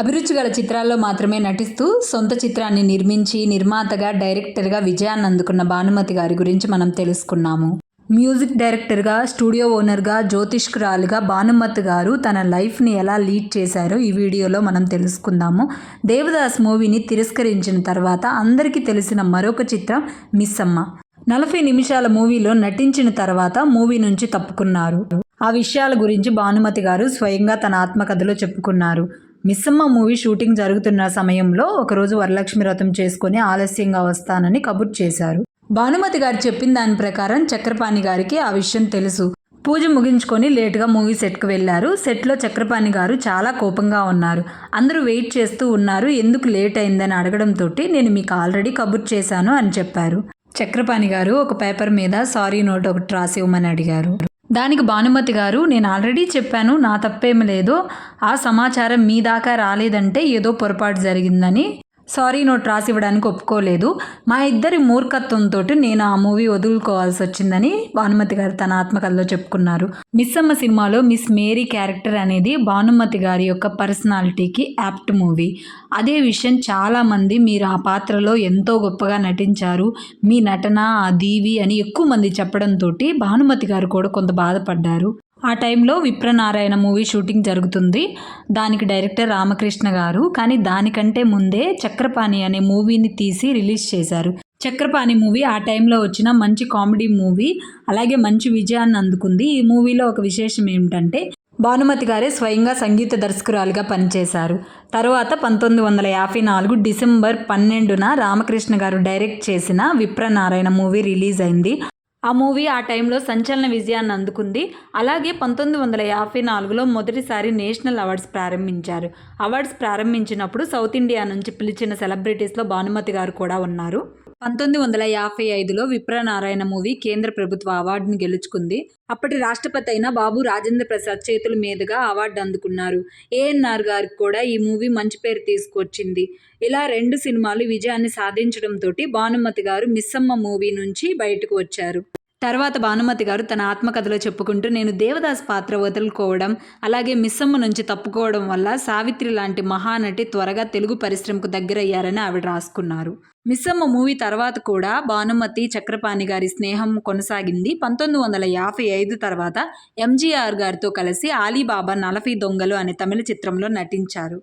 అభిరుచి గల చిత్రాల్లో మాత్రమే నటిస్తూ సొంత చిత్రాన్ని నిర్మించి నిర్మాతగా డైరెక్టర్గా విజయాన్ని అందుకున్న భానుమతి గారి గురించి మనం తెలుసుకున్నాము. మ్యూజిక్ డైరెక్టర్గా స్టూడియో ఓనర్గా జ్యోతిష్కురాలుగా భానుమతి గారు తన లైఫ్ని ఎలా లీడ్ చేశారో ఈ వీడియోలో మనం తెలుసుకుందాము. దేవదాస్ మూవీని తిరస్కరించిన తర్వాత అందరికీ తెలిసిన మరొక చిత్రం మిస్ అమ్మ నలభై నిమిషాల మూవీలో నటించిన తర్వాత మూవీ నుంచి తప్పుకున్నారు. ఆ విషయాల గురించి భానుమతి గారు స్వయంగా తన ఆత్మకథలో చెప్పుకున్నారు. మిస్సమ్మ మూవీ షూటింగ్ జరుగుతున్న సమయంలో ఒకరోజు వరలక్ష్మి వ్రతం చేసుకుని ఆలస్యంగా వస్తానని కబుర్ చేశారు. భానుమతి గారు చెప్పిన దాని ప్రకారం చక్రపాణి గారికి ఆ విషయం తెలుసు. పూజ ముగించుకొని లేటుగా మూవీ సెట్కు వెళ్ళారు. సెట్లో చక్రపాణి గారు చాలా కోపంగా ఉన్నారు. అందరూ వెయిట్ చేస్తూ ఉన్నారు. ఎందుకు లేట్ అయిందని అడగడంతో నేను మీకు ఆల్రెడీ కబుర్ చేశాను అని చెప్పారు. చక్రపాణి గారు ఒక పేపర్ మీద సారీ నోట్ ఒకటి రాసి ఇవ్వమని అడిగారు. దానికి భానుమతి గారు నేను ఆల్రెడీ చెప్పాను నా తప్పేమి లేదు ఆ సమాచారం మీ దాకా రాలేదంటే ఏదో పొరపాటు జరిగిందని సారీ నోట్ రాసి ఇవ్వడానికి ఒప్పుకోలేదు. మా ఇద్దరి మూర్ఖత్వంతో నేను ఆ మూవీ వదులుకోవాల్సి వచ్చిందని భానుమతి గారు తన ఆత్మకథలో చెప్పుకున్నారు. మిస్ అమ్మ సినిమాలో మిస్ మేరీ క్యారెక్టర్ అనేది భానుమతి గారి యొక్క పర్సనాలిటీకి యాప్ట్ మూవీ. అదే విషయం చాలామంది మీరు ఆ పాత్రలో ఎంతో గొప్పగా నటించారు. మీ నటన ఆ దీవి అని ఎక్కువ మంది చెప్పడంతో భానుమతి గారు కూడా కొంత బాధపడ్డారు. ఆ టైంలో విప్రనారాయణ మూవీ షూటింగ్ జరుగుతుంది. దానికి డైరెక్టర్ రామకృష్ణ గారు. కానీ దానికంటే ముందే చక్రపాణి అనే మూవీని తీసి రిలీజ్ చేశారు. చక్రపాణి మూవీ ఆ టైంలో వచ్చిన మంచి కామెడీ మూవీ. అలాగే మంచి విజయాన్ని అందుకుంది. ఈ మూవీలో ఒక విశేషం ఏమిటంటే భానుమతి గారే స్వయంగా సంగీత దర్శకురాలుగా పనిచేశారు. తర్వాత పంతొమ్మిది వందల యాభై నాలుగు డిసెంబర్ పన్నెండున రామకృష్ణ గారు డైరెక్ట్ చేసిన విప్రనారాయణ మూవీ రిలీజ్ అయింది. ఆ మూవీ ఆ టైంలో సంచలన విజయాన్ని అందుకుంది. అలాగే పంతొమ్మిది వందల యాభై నాలుగులో మొదటిసారి నేషనల్ అవార్డ్స్ ప్రారంభించారు. అవార్డ్స్ ప్రారంభించినప్పుడు సౌత్ ఇండియా నుంచి పిలిచిన సెలబ్రిటీస్లో భానుమతి గారు కూడా ఉన్నారు. పంతొమ్మిది వందల యాభై ఐదులో విప్రనారాయణ మూవీ కేంద్ర ప్రభుత్వ అవార్డును గెలుచుకుంది. అప్పటి రాష్ట్రపతి అయిన బాబు రాజేంద్ర ప్రసాద్ చేతుల మీదుగా అవార్డు అందుకున్నారు. ఏఎన్ఆర్ గారికి కూడా ఈ మూవీ మంచి పేరు తీసుకొచ్చింది. ఇలా రెండు సినిమాలు విజయాన్ని సాధించడంతో భానుమతి గారు మిస్సమ్మ మూవీ నుంచి బయటకు వచ్చారు. తర్వాత భానుమతి గారు తన ఆత్మకథలో చెప్పుకుంటూ నేను దేవదాస్ పాత్ర వదులుకోవడం అలాగే మిస్సమ్మ నుంచి తప్పుకోవడం వల్ల సావిత్రి లాంటి మహానటి త్వరగా తెలుగు పరిశ్రమకు దగ్గరయ్యారని ఆవిడ రాసుకున్నారు. మిస్సమ్మ మూవీ తర్వాత కూడా భానుమతి చక్రపాణి గారి స్నేహం కొనసాగింది. పంతొమ్మిది వందల యాభై ఐదు తర్వాత ఎంజీఆర్ గారితో కలిసి ఆలీబాబా నలభై దొంగలు అనే తమిళ చిత్రంలో నటించారు.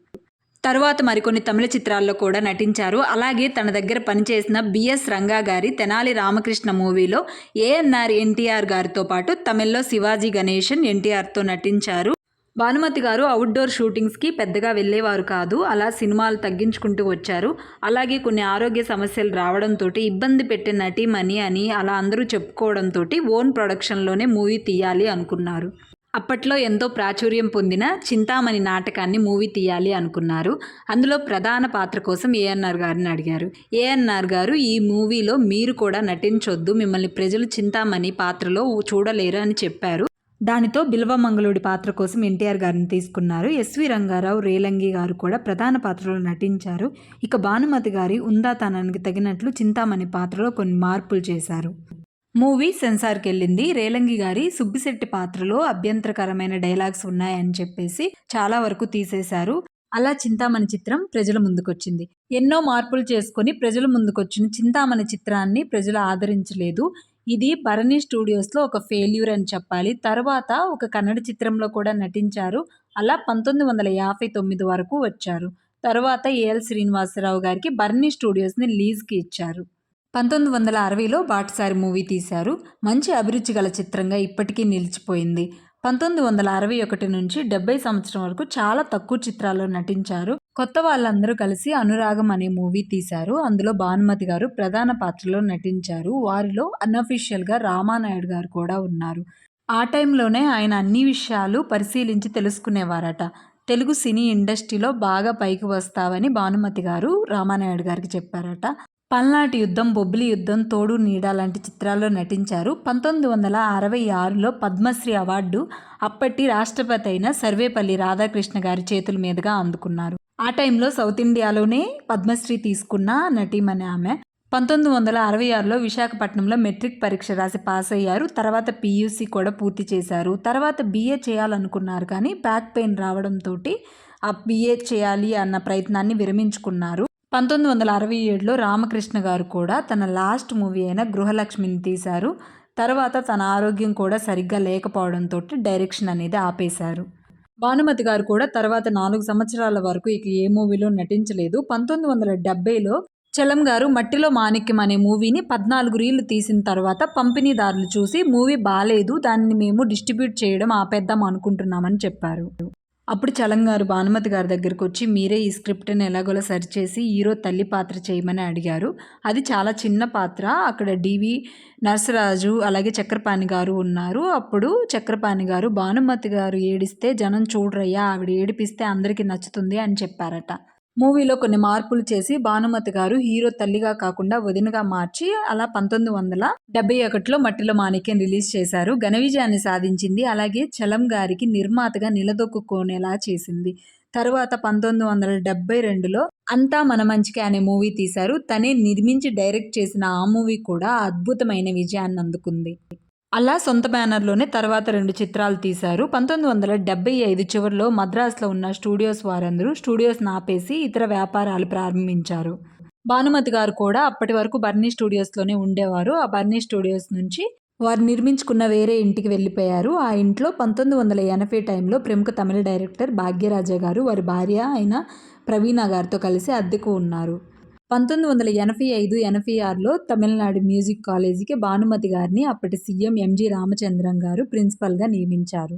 తర్వాత మరికొన్ని తమిళ చిత్రాల్లో కూడా నటించారు. అలాగే తన దగ్గర పనిచేసిన బిఎస్ రంగా గారి తెనాలి రామకృష్ణ మూవీలో ఏఎన్ఆర్ ఎన్టీఆర్ గారితో పాటు తమిళ్ళో శివాజీ గణేశన్ ఎన్టీఆర్తో నటించారు. భానుమతి గారు అవుట్డోర్ షూటింగ్స్కి పెద్దగా వెళ్ళేవారు కాదు. అలా సినిమాలు తగ్గించుకుంటూ వచ్చారు. అలాగే కొన్ని ఆరోగ్య సమస్యలు రావడంతో ఇబ్బంది పెట్టే నటీమణి అని అలా అందరూ చెప్పుకోవడంతో ఓన్ ప్రొడక్షన్లోనే మూవీ తీయాలి అనుకున్నారు. అప్పట్లో ఎంతో ప్రాచుర్యం పొందిన చింతామణి నాటకాన్ని మూవీ తీయాలి అనుకున్నారు. అందులో ప్రధాన పాత్ర కోసం ఏఎన్ఆర్ గారిని అడిగారు. ఏఎన్ఆర్ గారు ఈ మూవీలో మీరు కూడా నటించొద్దు మిమ్మల్ని ప్రజలు చింతామణి పాత్రలో చూడలేరు అని చెప్పారు. దానితో బిల్వమంగళుడి పాత్ర కోసం ఎన్టీఆర్ గారిని తీసుకున్నారు. ఎస్వి రంగారావు రేలంగి గారు కూడా ప్రధాన పాత్రలో నటించారు. ఇక భానుమతి గారి ఉందాతనానికి తగినట్లు చింతామణి పాత్రలో కొన్ని మార్పులు చేశారు. మూవీ సెన్సార్కి వెళ్ళింది రేలంగి గారి సుబ్బిశెట్టి పాత్రలో అభ్యంతరకరమైన డైలాగ్స్ ఉన్నాయని చెప్పేసి చాలా వరకు తీసేశారు. అలా చింతామణి చిత్రం ప్రజల ముందుకొచ్చింది. ఎన్నో మార్పులు చేసుకొని ప్రజల ముందుకొచ్చిన చింతామణి చిత్రాన్ని ప్రజలు ఆదరించలేదు. ఇది భరణి స్టూడియోస్లో ఒక ఫెయిల్యూర్ అని చెప్పాలి. తర్వాత ఒక కన్నడ చిత్రంలో కూడా నటించారు. అలా పంతొమ్మిది వందల యాభై తొమ్మిది వరకు వచ్చారు. తర్వాత ఏఎల్ శ్రీనివాసరావు గారికి బర్నీ స్టూడియోస్ని లీజ్కి ఇచ్చారు. పంతొమ్మిది వందల అరవైలో బాటసారి మూవీ తీశారు. మంచి అభిరుచి గల చిత్రంగా ఇప్పటికీ నిలిచిపోయింది. పంతొమ్మిది వందల అరవై ఒకటి నుంచి డెబ్బై సంవత్సరం వరకు చాలా తక్కువ చిత్రాల్లో నటించారు. కొత్త వాళ్ళందరూ కలిసి అనురాగం అనే మూవీ తీశారు. అందులో భానుమతి గారు ప్రధాన పాత్రలో నటించారు. వారిలో అన్అఫీషియల్గా రామానాయుడు గారు కూడా ఉన్నారు. ఆ టైంలోనే ఆయన అన్ని విషయాలు పరిశీలించి తెలుసుకునేవారట. తెలుగు సినీ ఇండస్ట్రీలో బాగా పైకి వస్తావని భానుమతి గారు రామానాయుడు గారికి చెప్పారట. పల్నాటి యుద్ధం బొబ్బిలి యుద్ధం తోడు నీడ లాంటి చిత్రాల్లో నటించారు. పంతొమ్మిది వందల అరవై ఆరులో పద్మశ్రీ అవార్డు అప్పటి రాష్ట్రపతి అయిన సర్వేపల్లి రాధాకృష్ణ గారి చేతుల మీదుగా అందుకున్నారు. ఆ టైంలో సౌత్ ఇండియాలోనే పద్మశ్రీ తీసుకున్న నటీమణి ఆమె. పంతొమ్మిది వందల అరవై ఆరులో విశాఖపట్నంలో మెట్రిక్ పరీక్ష రాసి పాస్ అయ్యారు. తర్వాత పీయూసీ కూడా పూర్తి చేశారు. తర్వాత బీఏ చేయాలనుకున్నారు కానీ బ్యాక్ పెయిన్ రావడంతో ఆ బీఏ చేయాలి అన్న ప్రయత్నాన్ని విరమించుకున్నారు. పంతొమ్మిది వందల అరవై ఏడులో రామకృష్ణ గారు కూడా తన లాస్ట్ మూవీ అయిన గృహలక్ష్మిని తీశారు. తర్వాత తన ఆరోగ్యం కూడా సరిగ్గా లేకపోవడంతో డైరెక్షన్ అనేది ఆపేశారు. భానుమతి గారు కూడా తర్వాత నాలుగు సంవత్సరాల వరకు ఇక ఏ మూవీలో నటించలేదు. పంతొమ్మిది వందల డెబ్బైలో చలం గారు మట్టిలో మాణిక్యం అనే మూవీని పద్నాలుగు రీళ్ళు తీసిన తర్వాత పంపిణీదారులు చూసి మూవీ బాగాలేదు దాన్ని మేము డిస్ట్రిబ్యూట్ చేయడం ఆపేద్దాం అనుకుంటున్నామని చెప్పారు. అప్పుడు చలం గారు భానుమతి గారి దగ్గరికి వచ్చి మీరే ఈ స్క్రిప్ట్ని ఎలాగోలా సరిచేసి హీరో తల్లి పాత్ర చేయమని అడిగారు. అది చాలా చిన్న పాత్ర. అక్కడ డివి నర్సరాజు అలాగే చక్రపాణి గారు ఉన్నారు. అప్పుడు చక్రపాణి గారు భానుమతి గారు ఏడిస్తే జనం చూడరయ్యా ఆవిడ ఏడిపిస్తే అందరికీ నచ్చుతుంది అని చెప్పారట. మూవీలో కొన్ని మార్పులు చేసి భానుమతి గారు హీరో తల్లిగా కాకుండా వదినగా మార్చి అలా పంతొమ్మిది వందల డెబ్బై ఒకటిలో మట్టిలో మాణిక్యం రిలీజ్ చేశారు. ఘన విజయాన్ని సాధించింది. అలాగే చలం గారికి నిర్మాతగా నిలదొక్కునేలా చేసింది. తర్వాత పంతొమ్మిది వందల డెబ్బై రెండులో అంతా మన మంచికే అనే మూవీ తీశారు. తనే నిర్మించి డైరెక్ట్ చేసిన ఆ మూవీ కూడా అద్భుతమైన విజయాన్ని అందుకుంది. అలా సొంత బ్యానర్లోనే తర్వాత రెండు చిత్రాలు తీశారు. పంతొమ్మిది వందల డెబ్బై ఐదు చివరిలో మద్రాసులో ఉన్న స్టూడియోస్ వారందరూ స్టూడియోస్ నాపేసి ఇతర వ్యాపారాలు ప్రారంభించారు. భానుమతి గారు కూడా అప్పటి వరకు బర్నీ స్టూడియోస్లోనే ఉండేవారు. ఆ బర్నీ స్టూడియోస్ నుంచి వారు నిర్మించుకున్న వేరే ఇంటికి వెళ్ళిపోయారు. ఆ ఇంట్లో పంతొమ్మిది వందల ఎనభై టైంలో ప్రముఖ తమిళ డైరెక్టర్ భాగ్యరాజ గారు వారి భార్య అయిన ప్రవీణ గారితో కలిసి అద్దెకు ఉన్నారు. పంతొమ్మిది వందల ఎనభై ఐదు ఎనభై ఆరులో తమిళనాడు మ్యూజిక్ కాలేజీకి భానుమతి గారిని అప్పటి సీఎం ఎంజి రామచంద్రం గారు ప్రిన్సిపల్గా నియమించారు.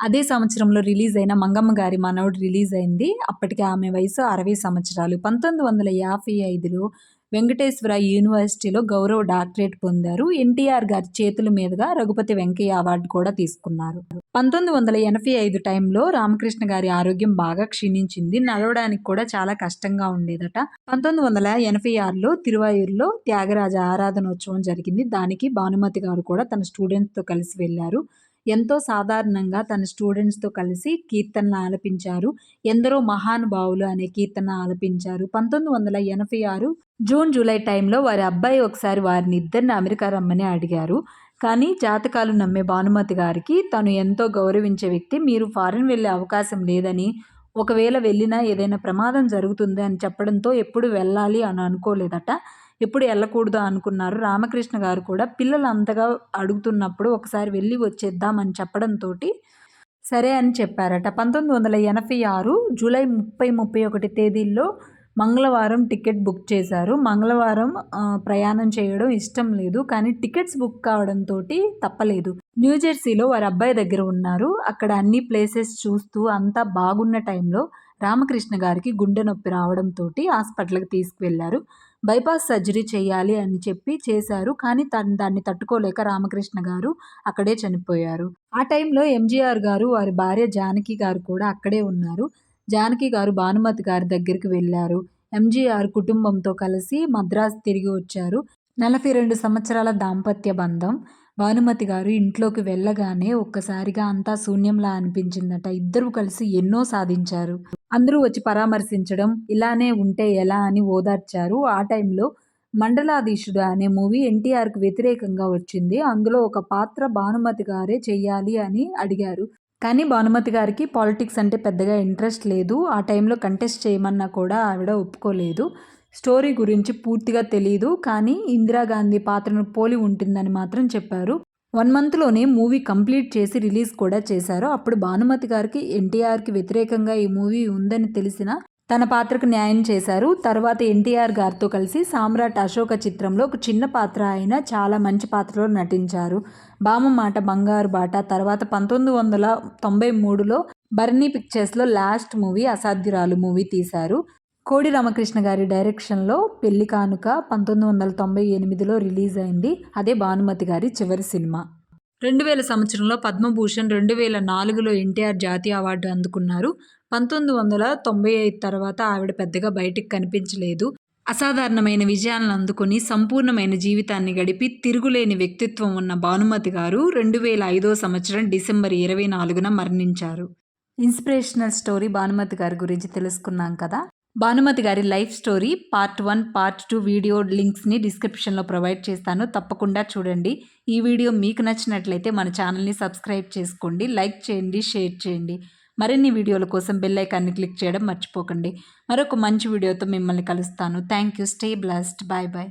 అదే సంవత్సరంలో రిలీజ్ అయిన మంగమ్మ గారి మనవడు రిలీజ్ అయింది. అప్పటికి ఆమె వయసు అరవై సంవత్సరాలు. పంతొమ్మిది వందల యాభై ఐదులో వెంకటేశ్వర యూనివర్సిటీలో గౌరవ డాక్టరేట్ పొందారు. ఎన్టీఆర్ గారి చేతుల మీదుగా రఘుపతి వెంకయ్య అవార్డు కూడా తీసుకున్నారు. పంతొమ్మిది వందల ఎనభై ఐదు టైంలో రామకృష్ణ గారి ఆరోగ్యం బాగా క్షీణించింది. నడవడానికి కూడా చాలా కష్టంగా ఉండేదట. పంతొమ్మిది వందల ఎనభై ఆరులో తిరువాయూరులో త్యాగరాజ ఆరాధనోత్సవం జరిగింది. దానికి భానుమతి గారు కూడా తన స్టూడెంట్స్తో కలిసి వెళ్ళారు. ఎంతో సాధారణంగా తన స్టూడెంట్స్తో కలిసి కీర్తనలు ఆలపించారు. ఎందరో మహానుభావులు అనే కీర్తన ఆలపించారు. పంతొమ్మిది వందల ఎనభై ఆరు జూన్ జూలై టైంలో వారి అబ్బాయి ఒకసారి వారిని ఇద్దరిని అమెరికా రమ్మని అడిగారు. కానీ జాతకాలు నమ్మే భానుమతి గారికి తను ఎంతో గౌరవించే వ్యక్తి మీరు ఫారిన్ వెళ్ళే అవకాశం లేదని ఒకవేళ వెళ్ళినా ఏదైనా ప్రమాదం జరుగుతుంది అని చెప్పడంతో ఎప్పుడు వెళ్ళాలి అని అనుకోలేదట. ఎప్పుడు వెళ్ళకూడదు అనుకున్నారు. రామకృష్ణ గారు కూడా పిల్లలు అంతగా అడుగుతున్నప్పుడు ఒకసారి వెళ్ళి వచ్చేద్దామని చెప్పడంతో సరే అని చెప్పారట. పంతొమ్మిది వందల ఎనభై ఆరు జూలై ముప్పై ముప్పై ఒకటి తేదీల్లో మంగళవారం టికెట్ బుక్ చేశారు. మంగళవారం ప్రయాణం చేయడం ఇష్టం లేదు కానీ టికెట్స్ బుక్ కావడంతో తప్పలేదు. న్యూజెర్సీలో వారి అబ్బాయి దగ్గర ఉన్నారు. అక్కడ అన్ని ప్లేసెస్ చూస్తూ అంతా బాగున్న టైంలో రామకృష్ణ గారికి గుండె నొప్పి రావడంతో హాస్పిటల్కి తీసుకువెళ్ళారు. బైపాస్ సర్జరీ చేయాలి అని చెప్పి చేశారు. కానీ తను దాన్ని తట్టుకోలేక రామకృష్ణ గారు అక్కడే చనిపోయారు. ఆ టైంలో ఎంజీఆర్ గారు వారి భార్య జానకి గారు కూడా అక్కడే ఉన్నారు. జానకి గారు భానుమతి గారి దగ్గరికి వెళ్ళారు. ఎంజీఆర్ కుటుంబంతో కలిసి మద్రాసు తిరిగి వచ్చారు. నలభై రెండు సంవత్సరాల దాంపత్య బంధం. భానుమతి గారు ఇంట్లోకి వెళ్ళగానే ఒక్కసారిగా అంతా శూన్యంలా అనిపించిందట. ఇద్దరు కలిసి ఎన్నో సాధించారు. అందరూ వచ్చి పరామర్శించడం ఇలానే ఉంటే ఎలా అని ఓదార్చారు. ఆ టైంలో మండలాధీశుడు అనే మూవీ ఎన్టీఆర్కి వ్యతిరేకంగా వచ్చింది. అందులో ఒక పాత్ర భానుమతి గారే చెయ్యాలి అని అడిగారు. కానీ భానుమతి గారికి పాలిటిక్స్ అంటే పెద్దగా ఇంట్రెస్ట్ లేదు. ఆ టైంలో కంటెస్ట్ చేయమన్నా కూడా ఆవిడ ఒప్పుకోలేదు. స్టోరీ గురించి పూర్తిగా తెలియదు కానీ ఇందిరాగాంధీ పాత్రను పోలి ఉంటుందని మాత్రం చెప్పారు. వన్ మంత్లోనే మూవీ కంప్లీట్ చేసి రిలీజ్ కూడా చేశారు. అప్పుడు భానుమతి గారికి ఎన్టీఆర్కి వ్యతిరేకంగా ఈ మూవీ ఉందని తెలిసిన తన పాత్రకు న్యాయం చేశారు. తర్వాత ఎన్టీఆర్ గారితో కలిసి సామ్రాట్ అశోక చిత్రంలో ఒక చిన్న పాత్ర అయిన చాలా మంచి పాత్రలో నటించారు. బామ మాట బంగారు బాట తర్వాత పంతొమ్మిది వందల తొంభై మూడులో బర్నీ పిక్చర్స్లో లాస్ట్ మూవీ అసాధ్యురాలు మూవీ తీశారు. కోడి రామకృష్ణ గారి డైరెక్షన్లో పెళ్ళి కానుక పంతొమ్మిది వందల తొంభై ఎనిమిదిలో రిలీజ్ అయింది. అదే భానుమతి గారి చివరి సినిమా. రెండు వేల సంవత్సరంలో పద్మభూషణ్ రెండు వేల నాలుగులో ఎన్టీఆర్ జాతీయ అవార్డు అందుకున్నారు. పంతొమ్మిది వందల తొంభై ఐదు తర్వాత ఆవిడ పెద్దగా బయటికి కనిపించలేదు. అసాధారణమైన విజయాలను అందుకుని సంపూర్ణమైన జీవితాన్ని గడిపి తిరుగులేని వ్యక్తిత్వం ఉన్న భానుమతి గారు రెండు వేల ఐదో సంవత్సరం డిసెంబర్ ఇరవై నాలుగున మరణించారు. ఇన్స్పిరేషనల్ స్టోరీ భానుమతి గారి గురించి తెలుసుకున్నాం కదా? భానుమతి గారి life story part one part two video లింక్స్ని డిస్క్రిప్షన్లో ప్రొవైడ్ చేస్తాను. తప్పకుండా చూడండి. ఈ వీడియో మీకు నచ్చినట్లయితే మన ఛానల్ని సబ్స్క్రైబ్ చేసుకోండి లైక్ చేయండి షేర్ చేయండి. మరిన్ని వీడియోల కోసం బెల్ ఐకాన్ని క్లిక్ చేయడం మర్చిపోకండి. మరొక మంచి వీడియోతో మిమ్మల్ని కలుస్తాను. Thank you. Stay blast. Bye bye.